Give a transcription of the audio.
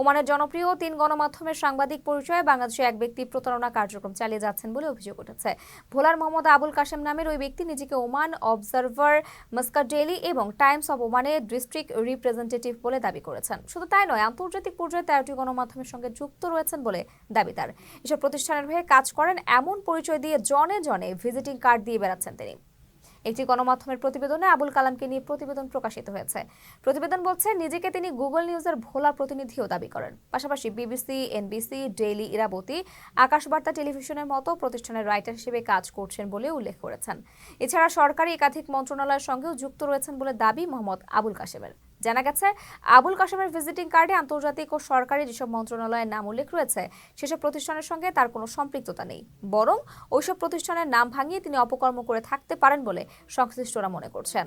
ওমানের জনপ্রিয় তিন গণমাধ্যমের সাংবাদিক পরিচয়ে বাংলাদেশে এক ব্যক্তি প্রতারণা কার্যক্রম চালিয়ে যাচ্ছেন বলে অভিযোগ উঠেছে। ভোলার মোহাম্মদ আবুল কাশেম নামের ওই ব্যক্তি নিজেকে ওমান অবজারভার, মাস্কাট ডেইলি এবং টাইমস অব ওমানের ডিস্ট্রিক্ট রিপ্রেজেন্টেটিভ বলে দাবি করেছেন। শুধু তাই নয়, আন্তর্জাতিক পর্যায়ে তেরোটি গণমাধ্যমের সঙ্গে যুক্ত রয়েছেন বলে দাবি তার। এসব প্রতিষ্ঠানের হয়ে কাজ করেন এমন পরিচয় দিয়ে জনে জনে ভিজিটিং কার্ড দিয়ে বেড়াচ্ছেন তিনি। একটি গণমাধ্যমের প্রতিবেদনে আবুল কালামকে নিয়ে প্রতিবেদন প্রকাশিত হয়েছে। প্রতিবেদন বলছে, নিজেকে তিনি গুগল নিউজের ভোলা প্রতিনিধিও দাবি করেন। পাশাপাশি বিবিসি, এনবিসি, ডেইলি, ইরাবতী, আকাশবার্তা টেলিভিশনের মতো প্রতিষ্ঠানের রাইটার হিসেবে কাজ করছেন বলে উল্লেখ করেছেন। এছাড়া সরকারি একাধিক মন্ত্রণালয়ের সঙ্গেও যুক্ত রয়েছেন বলে দাবি মোহাম্মদ আবুল কাশেমের। জানা গেছে, আবুল কাশেমের ভিজিটিং কার্ডে আন্তর্জাতিক ও সরকারি যেসব মন্ত্রণালয়ের নাম উল্লেখ রয়েছে, সেসব প্রতিষ্ঠানের সঙ্গে তার কোনো সম্পৃক্ততা নেই। বরং, ওইসব প্রতিষ্ঠানের নাম ভাঙিয়ে তিনি অপকর্ম করে থাকতে পারেন বলে সংশ্লিষ্টরা মনে করছেন।